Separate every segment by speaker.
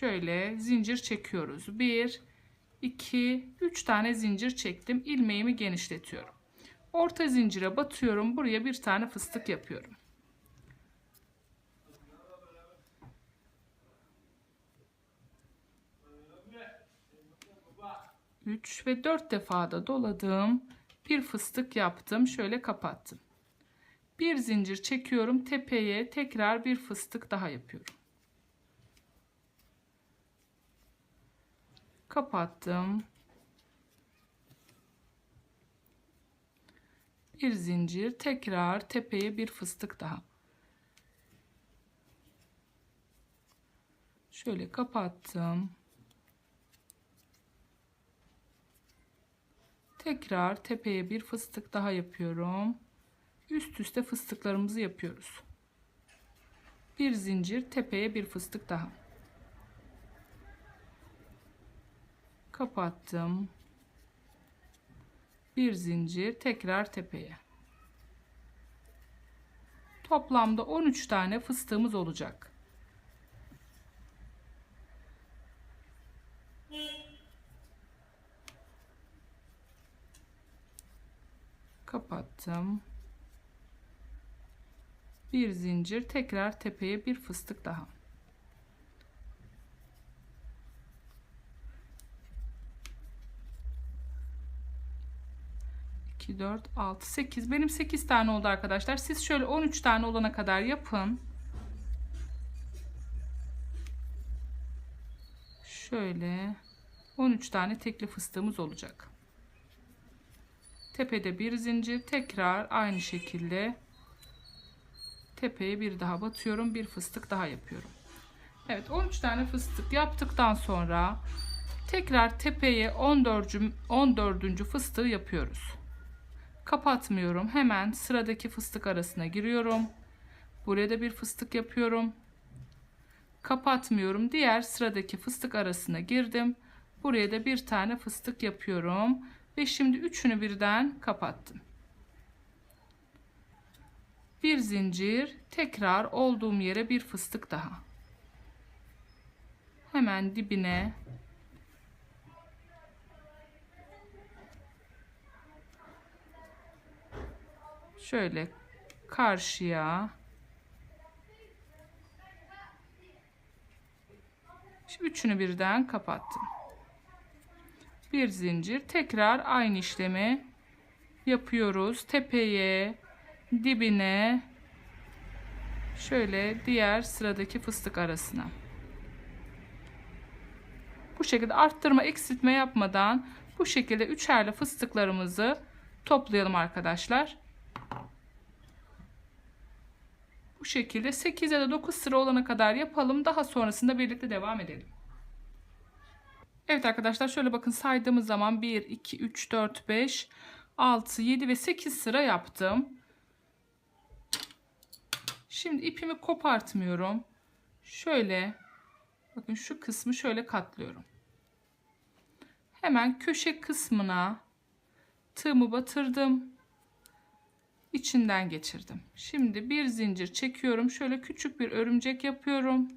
Speaker 1: Şöyle zincir çekiyoruz. 1 2 3 tane zincir çektim. İlmeğimi genişletiyorum. Orta zincire batıyorum. Buraya bir tane fıstık yapıyorum. Üç ve dört defada doladım. Bir fıstık yaptım. Şöyle kapattım. Bir zincir çekiyorum. Tepeye tekrar bir fıstık daha yapıyorum. Kapattım. Bir zincir tekrar tepeye bir fıstık daha. Şöyle kapattım. Tekrar tepeye bir fıstık daha yapıyorum. Üst üste fıstıklarımızı yapıyoruz. Bir zincir tepeye bir fıstık daha. Kapattım. Bir zincir tekrar tepeye. Toplamda 13 tane fıstığımız olacak. Kapattım. Bir zincir tekrar tepeye bir fıstık daha. 2, 4, 6, 8. Benim 8 tane oldu arkadaşlar. Siz şöyle 13 tane olana kadar yapın. Şöyle 13 tane tekli fıstığımız olacak. Tepede bir zincir. Tekrar aynı şekilde tepeye bir daha batıyorum. Bir fıstık daha yapıyorum. Evet 13 tane fıstık yaptıktan sonra tekrar tepeye 14. 14. fıstığı yapıyoruz kapatmıyorum. Hemen sıradaki fıstık arasına giriyorum. Buraya da bir fıstık yapıyorum. Kapatmıyorum. Diğer sıradaki fıstık arasına girdim. Buraya da bir tane fıstık yapıyorum. Ve şimdi üçünü birden kapattım. Bir zincir, tekrar olduğum yere bir fıstık daha. Hemen dibine şöyle karşıya üçünü birden kapattım. Bir zincir tekrar aynı işlemi yapıyoruz. Tepeye, dibine şöyle diğer sıradaki fıstık arasına. Bu şekilde arttırma, eksiltme yapmadan bu şekilde üçerli fıstıklarımızı toplayalım arkadaşlar. Bu şekilde 8 ya da 9 sıra olana kadar yapalım. Daha sonrasında birlikte devam edelim. Evet arkadaşlar şöyle bakın saydığımız zaman 1, 2, 3, 4, 5, 6, 7 ve 8 sıra yaptım. Şimdi ipimi kopartmıyorum. Şöyle bakın şu kısmı şöyle katlıyorum. Hemen köşe kısmına tığımı batırdım içinden geçirdim. Şimdi bir zincir çekiyorum. Şöyle küçük bir örümcek yapıyorum.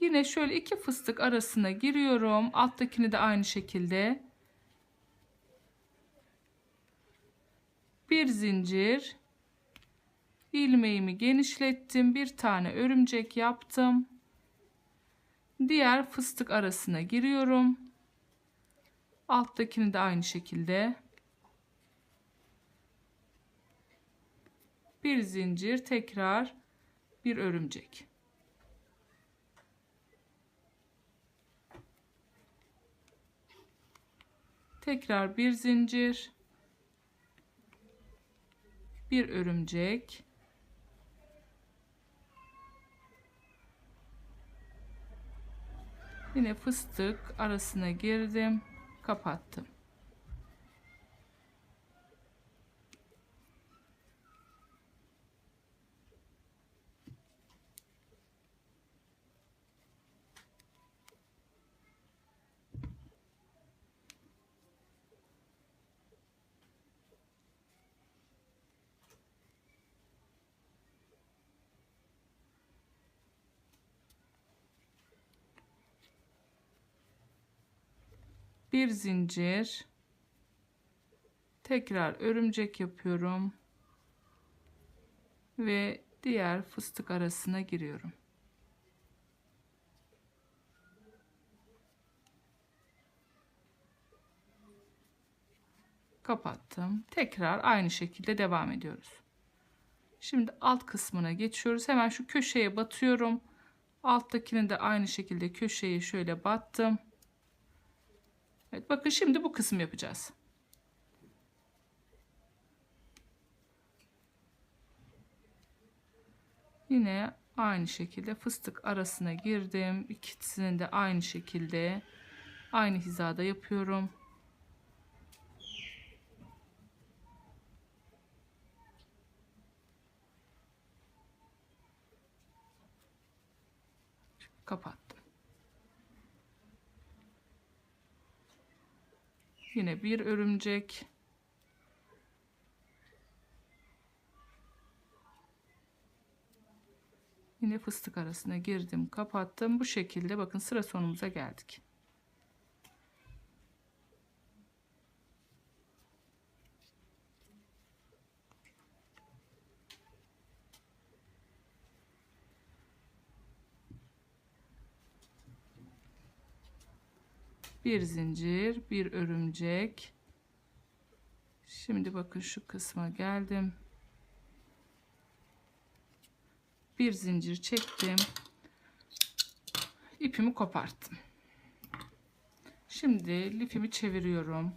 Speaker 1: Yine şöyle iki fıstık arasına giriyorum. Alttakini de aynı şekilde. Bir zincir. ilmeğimi genişlettim. Bir tane örümcek yaptım. Diğer fıstık arasına giriyorum. Alttakini de aynı şekilde. Bir zincir tekrar bir örümcek. Tekrar bir zincir bir örümcek yine fıstık arasına girdim kapattım bir zincir tekrar örümcek yapıyorum ve diğer fıstık arasına giriyorum. Kapattım. Tekrar aynı şekilde devam ediyoruz. Şimdi alt kısmına geçiyoruz. Hemen şu köşeye batıyorum. Alttakini de aynı şekilde köşeye şöyle battım. Evet bakın şimdi bu kısım yapacağız. Yine aynı şekilde fıstık arasına girdim. İkisini de aynı şekilde aynı hizada yapıyorum. Kapattım. Yine bir örümcek. Yine fıstık arasına girdim, kapattım. Bu şekilde bakın sıra sonumuza geldik. Bir zincir, bir örümcek. Şimdi bakın şu kısma geldim. Bir zincir çektim. İpimi koparttım. Şimdi lifimi çeviriyorum.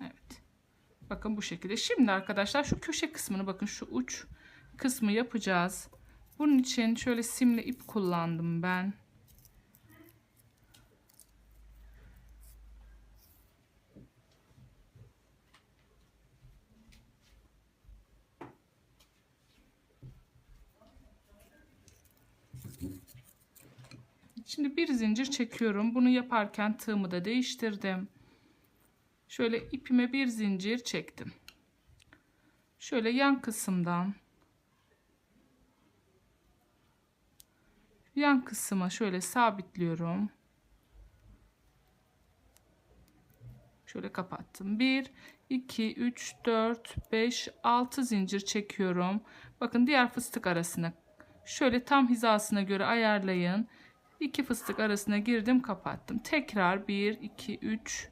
Speaker 1: Evet. Bakın bu şekilde. Şimdi arkadaşlar şu köşe kısmını bakın şu uç kısmı yapacağız. Bunun için şöyle simli ip kullandım ben. Şimdi bir zincir çekiyorum. Bunu yaparken tığımı da değiştirdim. Şöyle ipime bir zincir çektim. Şöyle yan kısımdan yan kısma şöyle sabitliyorum. Şöyle kapattım. 1, 2, 3, 4, 5, 6 zincir çekiyorum. Bakın diğer fıstık arasına şöyle tam hizasına göre ayarlayın. 2 fıstık arasına girdim kapattım. Tekrar 1, 2, 3,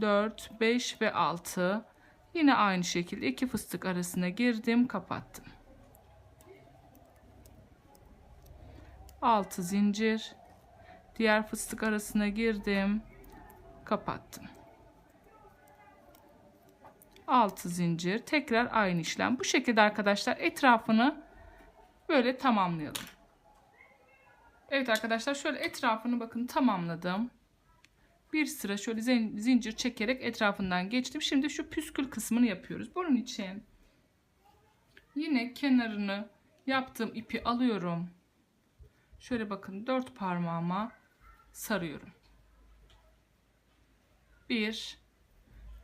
Speaker 1: 4, 5 ve 6. Yine aynı şekilde 2 fıstık arasına girdim kapattım. 6 zincir. Diğer fıstık arasına girdim. Kapattım. 6 zincir. Tekrar aynı işlem. Bu şekilde arkadaşlar etrafını böyle tamamlayalım. Evet arkadaşlar şöyle etrafını bakın tamamladım. Bir sıra şöyle zincir çekerek etrafından geçtim. Şimdi şu püskül kısmını yapıyoruz. Bunun için yine kenarını yaptığım ipi alıyorum şöyle bakın dört parmağıma sarıyorum. 1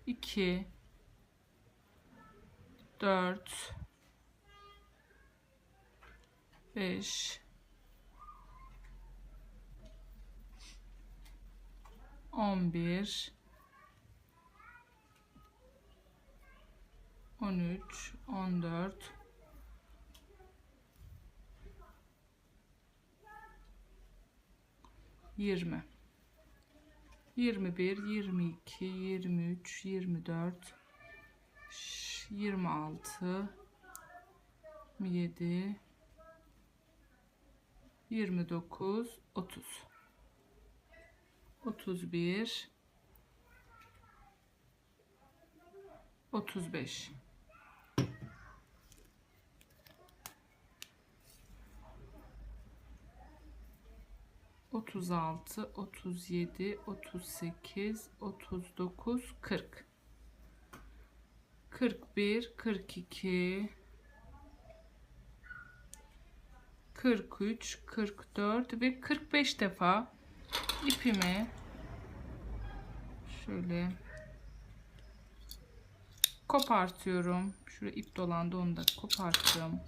Speaker 1: 2 4 5 11 13 14 20 21 22 23 24 26 27 29 30 31 35 36, 37, 38, 39, 40. 41, 42, 43, 44 ve 45 defa ipimi şöyle kopartıyorum. Şuraya ip dolandı onu da koparttım.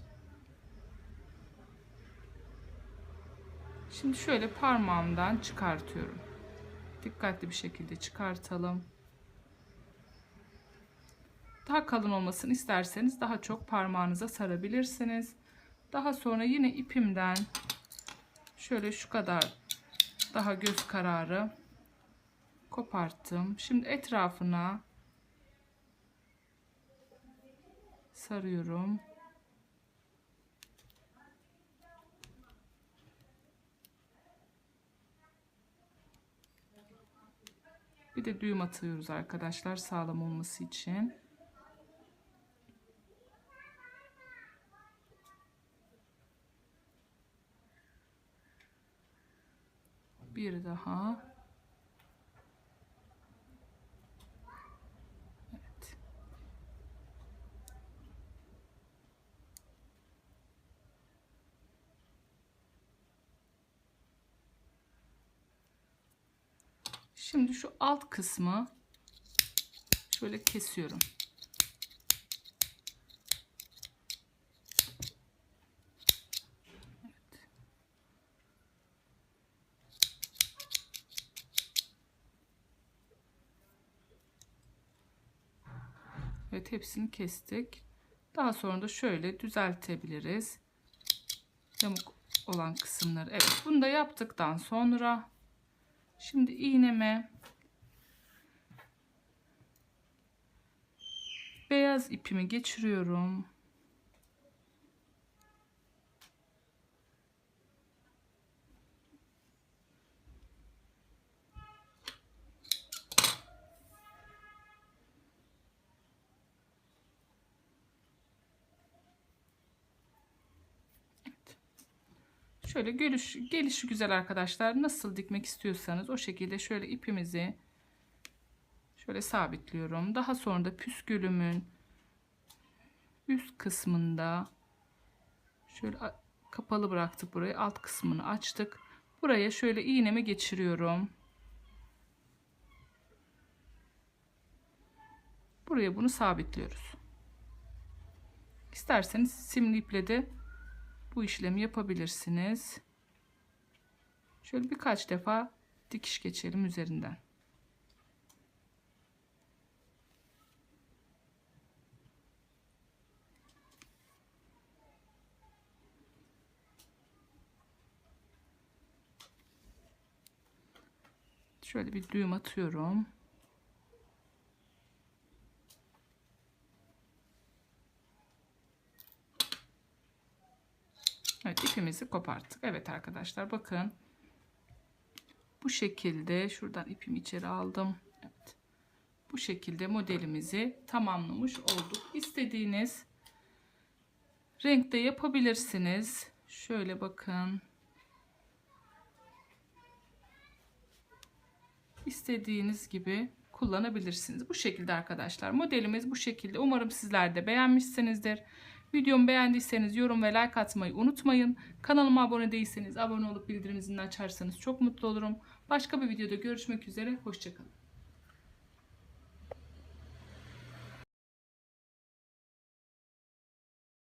Speaker 1: Şimdi şöyle parmağımdan çıkartıyorum. Dikkatli bir şekilde çıkartalım. Daha kalın olmasını isterseniz daha çok parmağınıza sarabilirsiniz. Daha sonra yine ipimden şöyle şu kadar daha göz kararı koparttım. Şimdi etrafına sarıyorum. Bir de düğüm atıyoruz arkadaşlar sağlam olması için. Bir daha. Evet. Şimdi şu alt kısmı şöyle kesiyorum. Evet. Hepsini kestik. Daha sonra da şöyle düzeltebiliriz. Yamuk olan kısımları. Evet bunu da yaptıktan sonra şimdi iğneme beyaz ipimi geçiriyorum. Şöyle geliş, gelişi güzel arkadaşlar. Nasıl dikmek istiyorsanız o şekilde şöyle ipimizi şöyle sabitliyorum. Daha sonra da püskülümün üst kısmında şöyle kapalı bıraktık burayı. Alt kısmını açtık. Buraya şöyle iğnemi geçiriyorum. Buraya bunu sabitliyoruz. İsterseniz simli iple de bu işlemi yapabilirsiniz. Şöyle birkaç defa dikiş geçelim üzerinden. Şöyle bir düğüm atıyorum. Evet ipimizi koparttık. Evet arkadaşlar bakın. Bu şekilde şuradan ipimi içeri aldım. Evet. Bu şekilde modelimizi tamamlamış olduk. İstediğiniz renkte yapabilirsiniz. Şöyle bakın. İstediğiniz gibi kullanabilirsiniz. Bu şekilde arkadaşlar. Modelimiz bu şekilde. Umarım sizler de beğenmişsinizdir. Videomu beğendiyseniz yorum ve like atmayı unutmayın. Kanalıma abone değilseniz abone olup bildirim zilini açarsanız çok mutlu olurum. Başka bir videoda görüşmek üzere. Hoşçakalın.